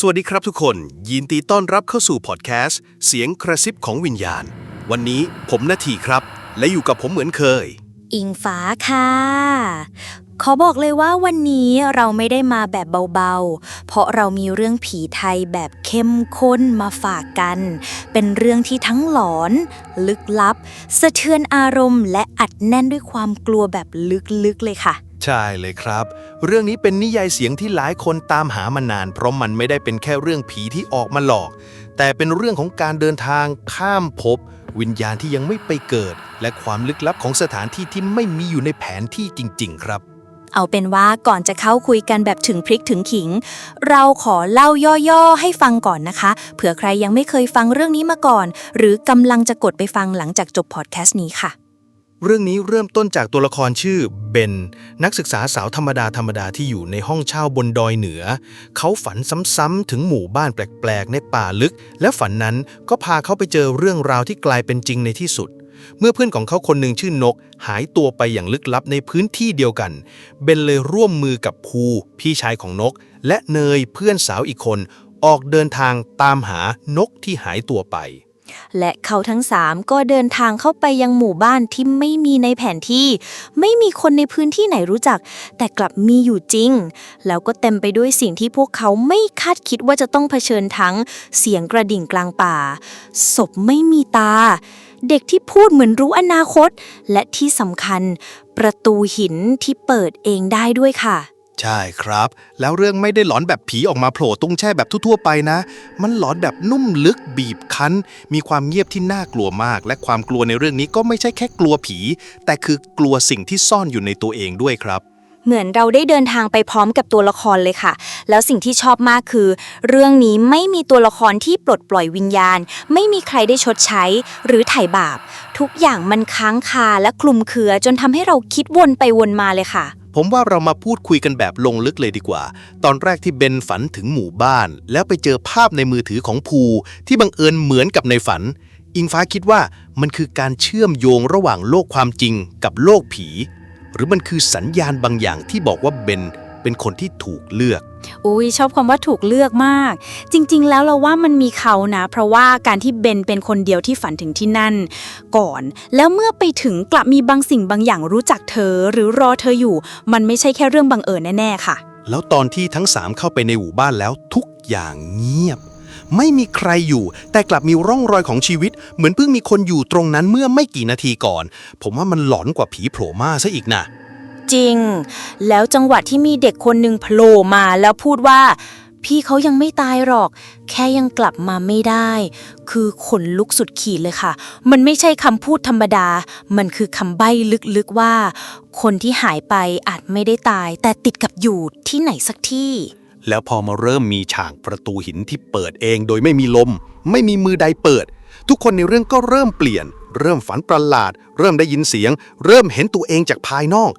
สวัสดีครับทุกคน ยินดีต้อนรับเข้าสู่พอดแคสต์ เสียงกระซิบของวิญญาณ วันนี้ผมนาทีครับ และอยู่กับผมเหมือนเคย อิงฟ้าค่ะ ขอบอกเลยว่าวันนี้เราไม่ได้มาแบบเบาๆ เพราะเรามีเรื่องผีไทยแบบเข้มข้นมาฝากกัน เป็นเรื่องที่ทั้งหลอน ลึกลับ สะเทือนอารมณ์ และอัดแน่นด้วยความกลัวแบบลึกๆเลยค่ะ ใช่เลยครับ เรื่องนี้เป็นนิยายเสียงที่หลายคนตามหามานาน เพราะมันไม่ได้เป็นแค่เรื่องผีที่ออกมาหลอก แต่เป็นเรื่องของการเดินทางข้ามภพวิญญาณที่ยังไม่ไปเกิด และความลึกลับของสถานที่ที่ไม่มีอยู่ในแผนที่จริง ๆ ครับเอาเป็นว่าก่อนจะเข้าคุยกันแบบถึงพริกถึงขิง เราขอเล่าย่อๆ ให้ฟังก่อนนะคะ เผื่อใครยังไม่เคยฟังเรื่องนี้มาก่อน หรือกำลังจะกดไปฟังหลังจากจบพอดแคสต์นี้ค่ะ เรื่องนี้เริ่มต้นจากตัวละครชื่อเบน นักศึกษาสาวธรรมดาธรรมดาที่อยู่ในห้องเช่าบนดอยเหนือ เขาฝันซ้ำๆถึงหมู่บ้านแปลกๆ ในป่าลึก และฝันนั้นก็พาเขาไปเจอเรื่องราวที่กลายเป็นจริงในที่สุด เมื่อเพื่อนของเขาคนหนึ่งชื่อนก หายตัวไปอย่างลึกลับในพื้นที่เดียวกัน เบนเลยร่วมมือกับภูพี่ชายของนก และเนยเพื่อนสาวอีกคน ออกเดินทางตามหานกที่หายตัวไป และเขาทั้งสามก็เดินทางเข้าไปยังหมู่บ้านที่ไม่มีในแผนที่ ไม่มีคนในพื้นที่ไหนรู้จัก แต่กลับมีอยู่จริง แล้วก็เต็มไปด้วยสิ่งที่พวกเขาไม่คาดคิดว่าจะต้องเผชิญทั้งเสียงกระดิ่งกลางป่า ศพไม่มีตา เด็กที่พูดเหมือนรู้อนาคต และที่สำคัญ ประตูหินที่เปิดเองได้ด้วยค่ะ ใช่ครับ แล้วเรื่องไม่ได้หลอนแบบผีออกมาโผล่ตุ้งแช่แบบทั่วๆไปนะ มันหลอนแบบนุ่มลึกบีบคั้น มีความเงียบที่น่ากลัวมาก และความกลัวในเรื่องนี้ก็ไม่ใช่แค่กลัวผี แต่คือกลัวสิ่งที่ซ่อนอยู่ในตัวเองด้วยครับ เหมือนเราได้เดินทางไปพร้อมกับตัวละครเลยค่ะ แล้วสิ่งที่ชอบมากคือ เรื่องนี้ไม่มีตัวละครที่ปลดปล่อยวิญญาณ ไม่มีใครได้ชดใช้ หรือไถ่บาป ทุกอย่างมันค้างคาและคลุมเครือจนทำให้เราคิดวนไปวนมาเลยค่ะ ผมว่าเรามาพูดคุยกันแบบลงลึกเลยดีกว่า ตอนแรกที่เบนฝันถึงหมู่บ้าน แล้วไปเจอภาพในมือถือของภู ที่บังเอิญเหมือนกับในฝัน อิงฟ้าคิดว่ามันคือการเชื่อมโยงระหว่างโลกความจริงกับโลกผี หรือมันคือสัญญาณบางอย่างที่บอกว่าเบน เป็นคนที่ถูกเลือก อุ้ยชอบคำว่าถูกเลือกมาก จริง ๆ แล้วเราว่ามันมีเขานะ เพราะว่าการที่เบนเป็นคนเดียวที่ฝันถึงที่นั่น ก่อน แล้วเมื่อไปถึงกลับมีบางสิ่งบางอย่างรู้จักเธอ หรือรอเธออยู่ มันไม่ใช่แค่เรื่องบังเอิญแน่ๆค่ะ แล้วตอนที่ทั้งสามเข้าไปในหมู่บ้านแล้วทุกอย่างเงียบ ไม่มีใครอยู่ แต่กลับมีร่องรอยของชีวิต เหมือนเพิ่งมีคนอยู่ตรงนั้นเมื่อไม่กี่นาทีก่อน ผมว่ามันหลอนกว่าผีโผล่มาซะอีกนะ จริง แล้วจังหวะที่มีเด็กคนหนึ่งโผล่มาแล้วพูดว่า พี่เขายังไม่ตายหรอก แค่ยังกลับมาไม่ได้ คือขนลุกสุดขีดเลยค่ะ มันไม่ใช่คำพูดธรรมดา มันคือคำใบ้ลึกๆว่า คนที่หายไปอาจไม่ได้ตาย แต่ติดกับอยู่ที่ไหนสักที่ แล้วพอมาเริ่มมีฉากประตูหินที่เปิดเองโดยไม่มีลม ไม่มีมือใดเปิด ทุกคนในเรื่องก็เริ่มเปลี่ยน เริ่มฝันประหลาด เริ่มได้ยินเสียง เริ่มเห็นตัวเองจากภายนอก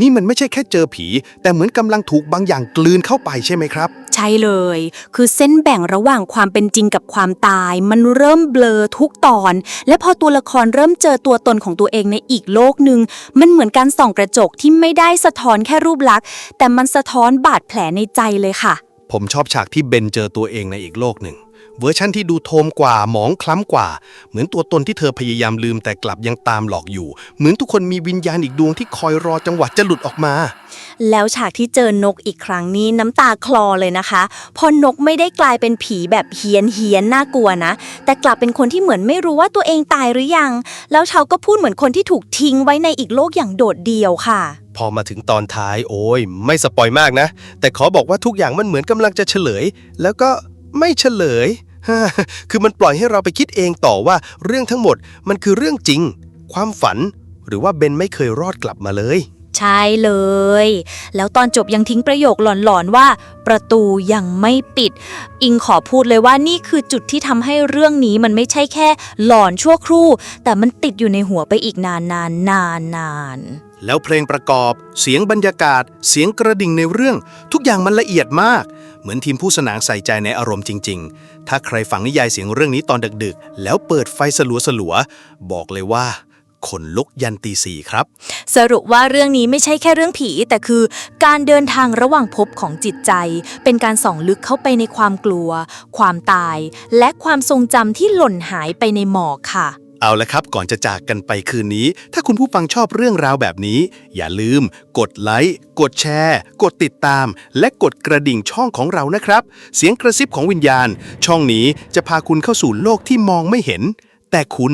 นี่มันไม่ใช่แค่เจอผี แต่เหมือนกำลังถูกบางอย่างกลืนเข้าไปใช่ไหมครับ ใช่เลย คือเส้นแบ่งระหว่างความเป็นจริงกับความตาย มันเริ่มเบลอทุกตอน และพอตัวละครเริ่มเจอตัวตนของตัวเองในอีกโลกหนึ่งมันเหมือนการส่องกระจกที่ไม่ได้สะท้อนแค่รูปลักษณ์ แต่มันสะท้อนบาดแผลในใจเลยค่ะ ผมชอบฉากที่เบนเจอตัวเองในอีกโลกหนึ่ง เวอร์ชั่นที่ดูโทมกว่าหมองคล้ำกว่า เหมือนตัวตนที่เธอพยายามลืมแต่กลับยังตามหลอกอยู่ เหมือนทุกคนมีวิญญาณอีกดวงที่คอยรอจังหวะจะหลุดออกมา แล้วฉากที่เจอนกอีกครั้งนี้น้ำตาคลอเลยนะคะเพอนกไม่ได้กลายเป็นผีแบบเฮียนเฮียนน่ากลัวนะ แต่กลับเป็นคนที่เหมือนไม่รู้ว่าตัวเองตายหรือยัง แล้วเขาก็พูดเหมือนคนที่ถูกทิ้งไว้ในอีกโลกอย่างโดดเดี่ยวค่ะพอมาถึงตอนท้ายโอ้ย ไม่สปอยมากนะ แต่ขอบอกว่าทุกอย่างมันเหมือนกำลังจะเฉลย แล้วก็ไม่เฉลย คือมันปล่อยให้เราไปคิดเองต่อว่าเรื่องทั้งหมดมันคือเรื่องจริง ความฝัน หรือว่าเบนไม่เคยรอดกลับมาเลย ใช่เลย แล้วตอนจบยังทิ้งประโยคหลอนๆว่า ประตูยังไม่ปิด อิงขอพูดเลยว่านี่คือจุดที่ทำให้เรื่องนี้มันไม่ใช่แค่ หลอนชั่วครู่ แต่มันติดอยู่ในหัวไปอีกนานๆนานนานนานๆ แล้วเพลงประกอบ เสียงบรรยากาศ เสียงกระดิ่งในเรื่อง ทุกอย่างมันละเอียดมาก เหมือนทีมผู้สนางใส่ใจในอารมณ์จริง ๆ ถ้าใครฟังนิยายเสียงเรื่องนี้ตอนดึกๆ แล้วเปิดไฟสลัวๆ บอกเลยว่าขนลุกยันตีสี่ครับ สรุปว่าเรื่องนี้ไม่ใช่แค่เรื่องผี แต่คือการเดินทางระหว่างภพของจิตใจ เป็นการส่องลึกเข้าไปในความกลัว ความตาย และความทรงจำที่หล่นหายไปในหมอกค่ะ เอาละครับก่อนจะจากกันไปคืนนี้ ถ้าคุณผู้ฟังชอบเรื่องราวแบบนี้ อย่าลืม กดไลค์ กดแชร์ กดติดตาม และกดกระดิ่งช่องของเรานะครับ เสียงกระซิบของวิญญาณ ช่องนี้จะพาคุณเข้าสู่โลกที่มองไม่เห็น แต่คุณ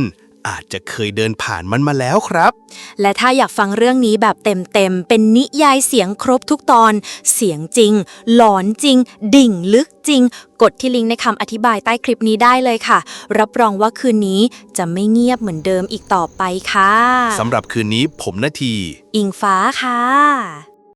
อาจจะเคยเดินผ่านมันมาแล้วครับ และถ้าอยากฟังเรื่องนี้แบบเต็มๆ เป็นนิยายเสียงครบทุกตอน เสียงจริง หลอนจริง ดิ่งลึกจริง กดที่ลิงก์ในคำอธิบายใต้คลิปนี้ได้เลยค่ะ รับรองว่าคืนนี้จะไม่เงียบเหมือนเดิมอีกต่อไปค่ะสำหรับคืนนี้ผมนาที อิงฟ้าค่ะ